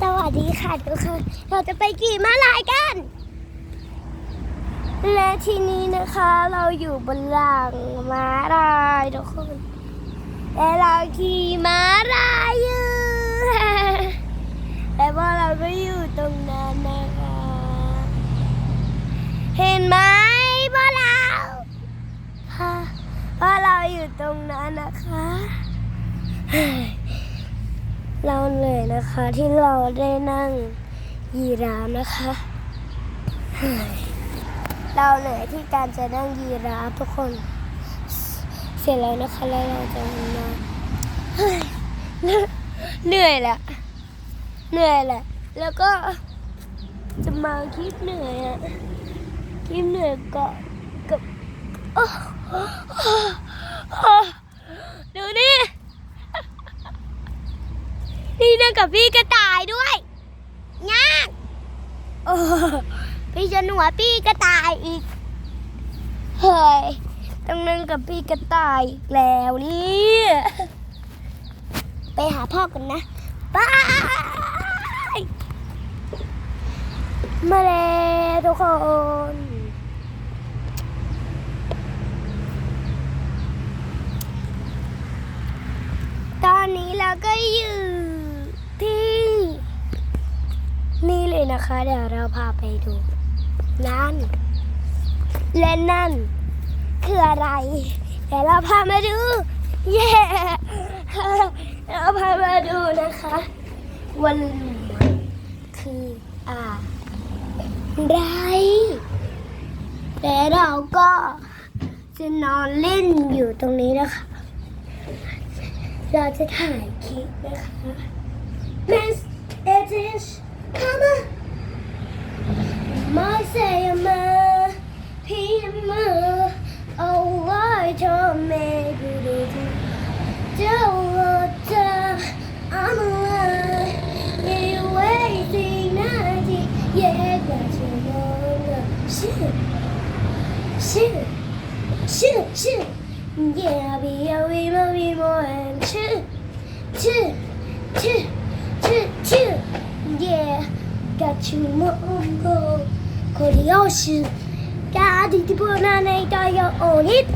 สวัสดีค่ะทุกคนเราจะไปกี่ม้าลายกัน และทีนี้นะคะเราอยู่บนหลังม้าลายทุกคน และเราขี่ม้าลายอยู่และพวกเราก็อยู่ตรงนั้นนะคะ เห็นไหมพวกเราค่ะพวกเราอยู่ตรงนั้นนะคะ เราเหนื่อยนะคะที่เราได้นั่งยีราฟนะคะเราเหนื่อยที่การจะนั่งยีราฟทุกคน เสร็จแล้วนะคะแล้วเราจะมาเหนื่อยแหละเหนื่อยแหละ แล้วก็จะมาคลิปเหนื่อยอะคลิปเหนื่อยก็กับโอ้ดูนี่ นี่นั่งกับพี่กระต่ายด้วยง่ากโอ้พี่จะหนัวพี่กระต่ายอีก เฮ้ยต้องนั่งกับพี่กระต่ายอีกแล้วนี่ไปหาพ่อกันนะบายมาแล้วทุกคนตอนนี้เราก็อยู่ที่ นะคะ เดี๋ยวเราพาไปดู นั่น และนั่น คืออะไร เดี๋ยวเราพามาดู เย้เราพามาดูนะคะวันคืออะไรและเราก็จะนอนเล่นอยู่ตรงนี้นะคะ เราจะถ่ายคลิปนะคะ Miss it shoo, shoo, shoo. Yeah, be a wee mo wee mo and choo, choo, choo, choo, choo. Yeah, got you mongo, kori oshi. Got it, banana, got your own it.